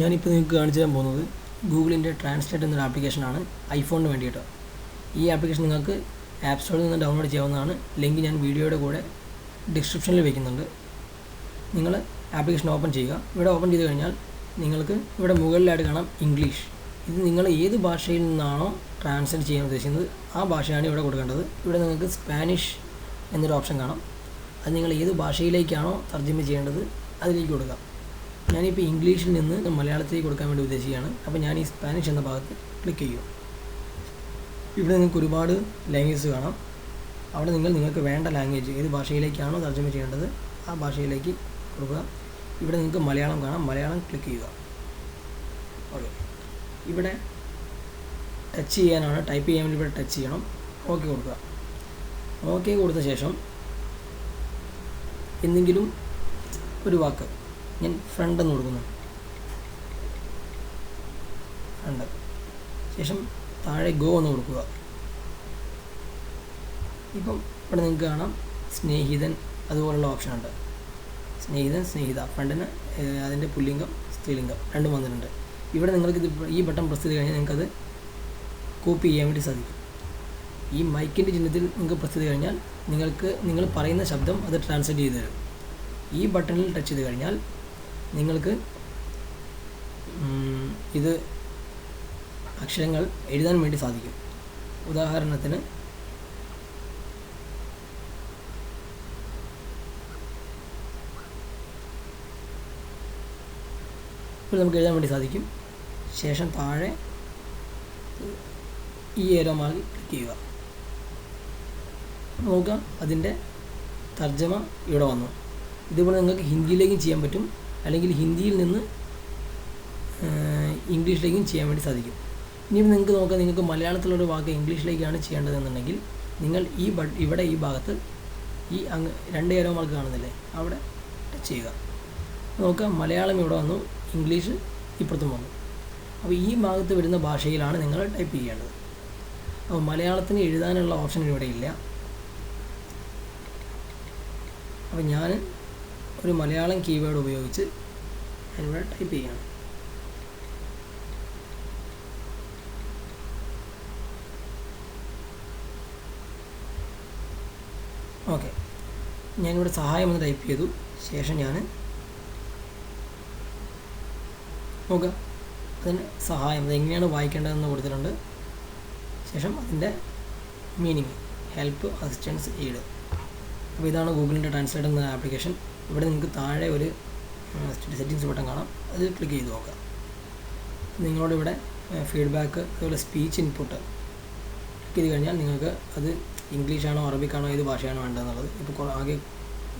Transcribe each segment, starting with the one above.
ഞാനിപ്പോൾ നിങ്ങൾക്ക് കാണിച്ചു തരാൻ പോകുന്നത് ഗൂഗിളിന്റെ ട്രാൻസ്ലേറ്റ് എന്നൊരു ആപ്ലിക്കേഷനാണ് ഐഫോണിന് വേണ്ടിയിട്ട്. ഈ ആപ്ലിക്കേഷൻ നിങ്ങൾക്ക് ആപ്പ് സ്റ്റോറിൽ നിന്ന് ഡൗൺലോഡ് ചെയ്യാവുന്നതാണ്. ലിങ്ക് ഞാൻ വീഡിയോയുടെ കൂടെ ഡിസ്ക്രിപ്ഷനിൽ വയ്ക്കുന്നുണ്ട് നിങ്ങൾ ആപ്ലിക്കേഷൻ ഓപ്പൺ ചെയ്യുക. ഇവിടെ ഓപ്പൺ ചെയ്ത് കഴിഞ്ഞാൽ നിങ്ങൾക്ക് ഇവിടെ മുകളിലായിട്ട് കാണാം ഇംഗ്ലീഷ്. ഇത് നിങ്ങൾ ഏത് ഭാഷയിൽ നിന്നാണോ ട്രാൻസ്ലേറ്റ് ചെയ്യാൻ ഉദ്ദേശിക്കുന്നത് ആ ഭാഷയാണ് ഇവിടെ കൊടുക്കേണ്ടത്. ഇവിടെ നിങ്ങൾക്ക് സ്പാനിഷ് എന്നൊരു ഓപ്ഷൻ കാണാം. അത് നിങ്ങൾ ഏത് ഭാഷയിലേക്കാണോ തർജമ ചെയ്യേണ്ടത് അതിലേക്ക് കൊടുക്കാം. ഞാനിപ്പോൾ ഇംഗ്ലീഷിൽ നിന്ന് മലയാളത്തിലേക്ക് കൊടുക്കാൻ വേണ്ടി ഉദ്ദേശിക്കുകയാണ്. അപ്പോൾ ഞാൻ ഈ സ്പാനിഷ് എന്ന ഭാഗത്ത് ക്ലിക്ക് ചെയ്യും ഇവിടെ നിങ്ങൾക്ക് ഒരുപാട് ലാംഗ്വേജസ് കാണാം. അവിടെ നിങ്ങൾ നിങ്ങൾക്ക് വേണ്ട ലാംഗ്വേജ് ഏത് ഭാഷയിലേക്കാണോ തർജമ ചെയ്യേണ്ടത് ആ ഭാഷയിലേക്ക് കൊടുക്കുക. ഇവിടെ നിങ്ങൾക്ക് മലയാളം കാണാം. മലയാളം ക്ലിക്ക് ചെയ്യുക. ഓക്കെ ഇവിടെ ടച്ച് ചെയ്യാനാണ്. ടൈപ്പ് ചെയ്യാൻ വേണ്ടി ഇവിടെ ടച്ച് ചെയ്യണം. ഓക്കെ കൊടുക്കുക. ഓക്കെ കൊടുത്ത ശേഷം എന്തെങ്കിലും ഒരു വാക്ക്. ഞാൻ ഫ്രണ്ട് എന്ന് കൊടുക്കുന്നു. ഫ്രണ്ട് ശേഷം താഴെ ഗോ എന്ന് കൊടുക്കുക. ഇപ്പം ഇവിടെ നിങ്ങൾക്ക് കാണാം സ്നേഹിതൻ അതുപോലുള്ള ഓപ്ഷൻ ഉണ്ട്. സ്നേഹിതൻ സ്നേഹിത. ഫ്രണ്ടിന് അതിന്റെ പുല്ലിംഗം സ്ത്രീലിംഗം രണ്ടും വന്നിട്ടുണ്ട്. ഇവിടെ നിങ്ങൾക്ക് ഇത് ഈ ബട്ടൺ പ്രസ് ചെയ്ത് കഴിഞ്ഞാൽ നിങ്ങൾക്കത് കോപ്പി ചെയ്യാൻ വേണ്ടി സാധിക്കും. ഈ മൈക്കിന്റെ ചിഹ്നത്തിൽ നിങ്ങൾക്ക് പ്രസ് ചെയ്ത് കഴിഞ്ഞാൽ നിങ്ങൾക്ക് നിങ്ങൾ പറയുന്ന ശബ്ദം അത് ട്രാൻസ്ലേറ്റ് ചെയ്ത് തരും. ഈ ബട്ടണിൽ ടച്ച് ചെയ്ത് കഴിഞ്ഞാൽ നിങ്ങൾക്ക് ഇത് അക്ഷരങ്ങൾ എഴുതാൻ വേണ്ടി സാധിക്കും. ഉദാഹരണത്തിന് ഇപ്പോൾ നമുക്ക് എഴുതാൻ വേണ്ടി സാധിക്കും. ശേഷം താഴെ ഈ ഏരോ മാർഗ് ക്ലിക്ക് ചെയ്യുക. നോക്കാം അതിന്റെ തർജമ ഇവിടെ വന്നു. ഇതുപോലെ നിങ്ങൾക്ക് ഹിന്ദിയിലേക്കും ചെയ്യാൻ പറ്റും. അല്ലെങ്കിൽ ഹിന്ദിയിൽ നിന്ന് ഇംഗ്ലീഷിലേക്കും ചെയ്യാൻ വേണ്ടി സാധിക്കും. ഇനി നിങ്ങൾക്ക് നോക്കാം നിങ്ങൾക്ക് മലയാളത്തിലൊരു വാക്ക് ഇംഗ്ലീഷിലേക്കാണ് ചെയ്യേണ്ടതെന്നുണ്ടെങ്കിൽ നിങ്ങൾ ഈ ഇവിടെ ഈ ഭാഗത്ത് ഈ അങ്ങ് രണ്ട് ഏരോ മാർക്ക് കാണുന്നില്ലേ അവിടെ ടച്ച് ചെയ്യുക. നോക്കുക മലയാളം ഇവിടെ വന്നു ഇംഗ്ലീഷ് ഇപ്പുറത്തും വന്നു. അപ്പോൾ ഈ ഭാഗത്ത് വരുന്ന ഭാഷയിലാണ് നിങ്ങൾ ടൈപ്പ് ചെയ്യേണ്ടത്. അപ്പോൾ മലയാളത്തിന് എഴുതാനുള്ള ഓപ്ഷൻ ഇവിടെ ഇല്ല. അപ്പോൾ ഞാൻ ഒരു മലയാളം കീവേഡ് ഉപയോഗിച്ച് ഞാനിവിടെ ടൈപ്പ് ചെയ്യണം. ഓക്കെ ഞാനിവിടെ സഹായം എന്ന് ടൈപ്പ് ചെയ്തു. ശേഷം ഞാൻ നോക്കുക. അതിന് സഹായം എങ്ങനെയാണ് വായിക്കേണ്ടതെന്ന് കൊടുത്തിട്ടുണ്ട്. ശേഷം അതിന്റെ മീനിങ് ഹെൽപ്പ് അസിസ്റ്റൻസ് എയ്ഡ് അപ്പോൾ ഇതാണ് ഗൂഗിളിന്റെ ട്രാൻസ്ലേറ്റ് എന്ന ആപ്ലിക്കേഷൻ ഇവിടെ നിങ്ങൾക്ക് താഴെ ഒരു സെറ്റിങ്സ് ബട്ടൺ കാണാം. അത് ക്ലിക്ക് ചെയ്ത് നോക്കുക. നിങ്ങളോട് ഇവിടെ ഫീഡ്ബാക്ക് അതുപോലെ സ്പീച്ച് ഇൻപുട്ട് ക്ലിക്ക് ചെയ്ത് കഴിഞ്ഞാൽ നിങ്ങൾക്ക് അത് ഇംഗ്ലീഷാണോ അറബിക്കാണോ ഏത് ഭാഷയാണോ വേണ്ടതെന്നുള്ളത്. ഇപ്പോൾ ആകെ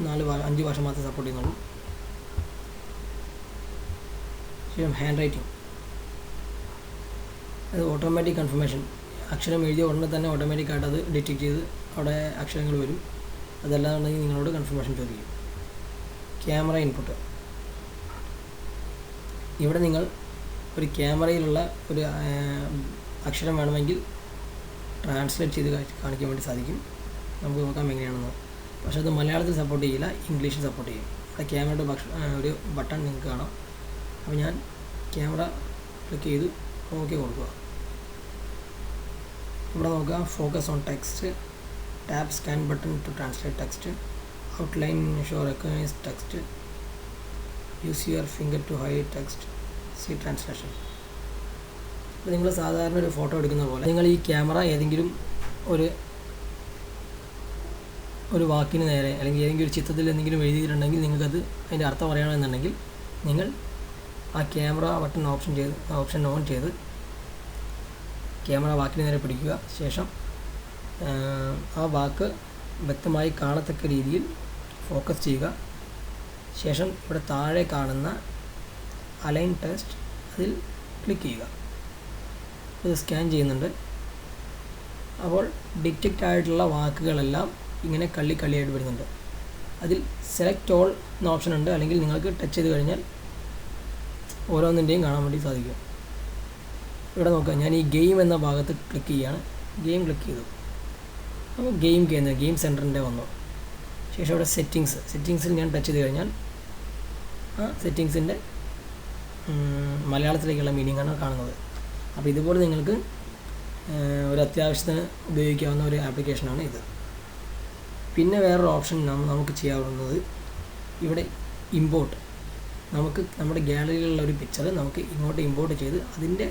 നാല് അഞ്ച് ഭാഷ മാത്രമേ സപ്പോർട്ട് ചെയ്യുന്നുള്ളൂ. ശേഷം ഹാൻഡ് റൈറ്റിംഗ് അത് ഓട്ടോമാറ്റിക് കൺഫർമേഷൻ അക്ഷരം എഴുതിയ ഉടനെ തന്നെ ഓട്ടോമാറ്റിക്കായിട്ട് അത് ഡിറ്റക്ട് ചെയ്ത് അവിടെ അക്ഷരങ്ങൾ വരും. അതല്ലാന്നുണ്ടെങ്കിൽ നിങ്ങളോട് കൺഫർമേഷൻ ചോദിക്കും. Camera input. ഇവിടെ നിങ്ങൾ ഒരു ക്യാമറയിലുള്ള ഒരു അക്ഷരം വേണമെങ്കിൽ ട്രാൻസ്ലേറ്റ് ചെയ്ത് കാണിക്കാൻ വേണ്ടി സാധിക്കും. നമുക്ക് നോക്കാം എങ്ങനെയാണെന്ന്. പക്ഷെ അത് മലയാളത്തിൽ സപ്പോർട്ട് ചെയ്യില്ല ഇംഗ്ലീഷിൽ സപ്പോർട്ട് ചെയ്യും. അവിടെ ക്യാമറയുടെ ഒരു ബട്ടൺ നിങ്ങൾക്ക് കാണാം. അപ്പോൾ ഞാൻ ക്യാമറ ക്ലിക്ക് ചെയ്ത് ഓക്കെ കൊടുക്കുക. ഇവിടെ നോക്കുക focus on text tap scan button to translate text outline show recognize text. Use your finger to hide text. See translation. ഇപ്പോൾ നിങ്ങൾ സാധാരണ ഒരു ഫോട്ടോ എടുക്കുന്ന പോലെ നിങ്ങൾ ഈ ക്യാമറ ഏതെങ്കിലും ഒരു ഒരു വാക്കിന് നേരെ അല്ലെങ്കിൽ ഏതെങ്കിലും ഒരു ചിത്രത്തിൽ എന്തെങ്കിലും എഴുതിയിട്ടുണ്ടെങ്കിൽ നിങ്ങൾക്കത് അതിന്റെ അർത്ഥം പറയണമെന്നുണ്ടെങ്കിൽ നിങ്ങൾ ആ ക്യാമറ ബട്ടൺ ഓപ്ഷൻ ചെയ്ത് ഓപ്ഷൻ ഓൺ ചെയ്ത് ക്യാമറ വാക്കിന് നേരെ പിടിക്കുക. ശേഷം ആ വാക്ക് വ്യക്തമായി കാണത്തക്ക രീതിയിൽ ഫോക്കസ് ചെയ്യുക. ശേഷം ഇവിടെ താഴെ കാണുന്ന അലൈൻ ടെസ്റ്റ് അതിൽ ക്ലിക്ക് ചെയ്യുക. ഇത് സ്കാൻ ചെയ്യുന്നുണ്ട്. അപ്പോൾ ഡിറ്റക്റ്റ് ആയിട്ടുള്ള വാക്കുകളെല്ലാം ഇങ്ങനെ കള്ളി കള്ളിയായിട്ട് വരുന്നുണ്ട്. അതിൽ സെലക്ട് ഓൾ എന്ന ഓപ്ഷൻ ഉണ്ട്. അല്ലെങ്കിൽ നിങ്ങൾക്ക് ടച്ച് ചെയ്ത് കഴിഞ്ഞാൽ ഓരോന്നിന്റെയും കാണാൻ വേണ്ടി സാധിക്കും. ഇവിടെ നോക്കുക. ഞാൻ ഈ ഗെയിം എന്ന ഭാഗത്ത് ക്ലിക്ക് ചെയ്യുകയാണ്. ഗെയിം ക്ലിക്ക് ചെയ്തു. അപ്പോൾ ഗെയിം കേന്ദ്രം ഗെയിം സെന്ററിന്റെ വന്നു. ശേഷം ഇവിടെ സെറ്റിങ്സ് സെറ്റിങ്സിൽ ഞാൻ ടച്ച് ചെയ്ത് കഴിഞ്ഞാൽ ആ സെറ്റിങ്സിന്റെ മലയാളത്തിലേക്കുള്ള മീനിങ്ങാണ് കാണുന്നത്. അപ്പോൾ ഇതുപോലെ നിങ്ങൾക്ക് ഒരു അത്യാവശ്യത്തിന് ഉപയോഗിക്കാവുന്ന ഒരു ആപ്ലിക്കേഷനാണ് ഇത്. പിന്നെ വേറൊരു ഓപ്ഷൻ നമുക്ക് ചെയ്യാവുന്നത് ഇവിടെ ഇമ്പോർട്ട് നമുക്ക് നമ്മുടെ ഗാലറിയിലുള്ള ഒരു പിക്ചർ നമുക്ക് ഇങ്ങോട്ട് ഇമ്പോർട്ട് ചെയ്ത് അതിന്റെ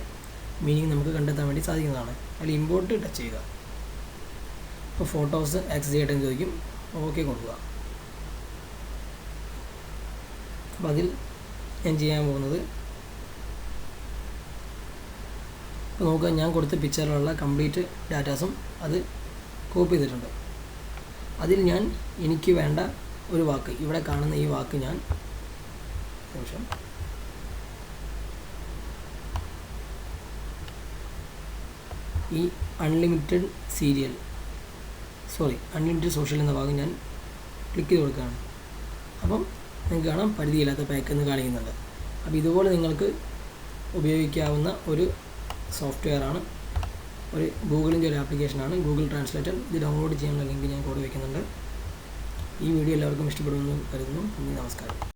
മീനിങ് നമുക്ക് കണ്ടെത്താൻ വേണ്ടി സാധിക്കുന്നതാണ്. അതിൽ ഇമ്പോർട്ട് ടച്ച് ചെയ്യുക. അപ്പോൾ ഫോട്ടോസ് ആക്സസ് ചെയ്യട്ടെ എന്ന് ചോദിക്കും? ഓക്കെ കൊടുക്കുക അപ്പം അതിൽ ഞാൻ ചെയ്യാൻ പോകുന്നത് ഇപ്പോൾ നോക്കുക ഞാൻ കൊടുത്ത പിക്ചറിലുള്ള കംപ്ലീറ്റ് ഡാറ്റാസും അത് കോപ്പി ചെയ്തിട്ടുണ്ട്. അതിൽ ഞാൻ എനിക്ക് വേണ്ട ഒരു വാക്ക് ഇവിടെ കാണുന്ന ഈ വാക്ക് ഞാൻ നിമിഷം. ഈ unlimited serial sorry unlimited social എന്ന ഭാഗം ഞാൻ ക്ലിക്ക് ചെയ്ത് കൊടുക്കുകയാണ്. അപ്പം നിങ്ങൾക്ക് കാണാം പരിധിയില്ലാത്ത പാക്ക് എന്ന് കാണിക്കുന്നുണ്ട്. അപ്പോൾ ഇതുപോലെ നിങ്ങൾക്ക് ഉപയോഗിക്കാവുന്ന ഒരു സോഫ്റ്റ്വെയർ ആണ്. ഒരു ഗൂഗിളിന്റെ ഒരു ആപ്ലിക്കേഷനാണ് ഗൂഗിൾ ട്രാൻസ്ലേറ്റർ ഇത് ഡൗൺലോഡ് ചെയ്യാനുള്ള ലിങ്ക് ഞാൻ കൂടെ വയ്ക്കുന്നുണ്ട്. ഈ വീഡിയോ എല്ലാവർക്കും ഇഷ്ടപ്പെടുമെന്ന് കരുതുന്നു. നന്ദി നമസ്കാരം.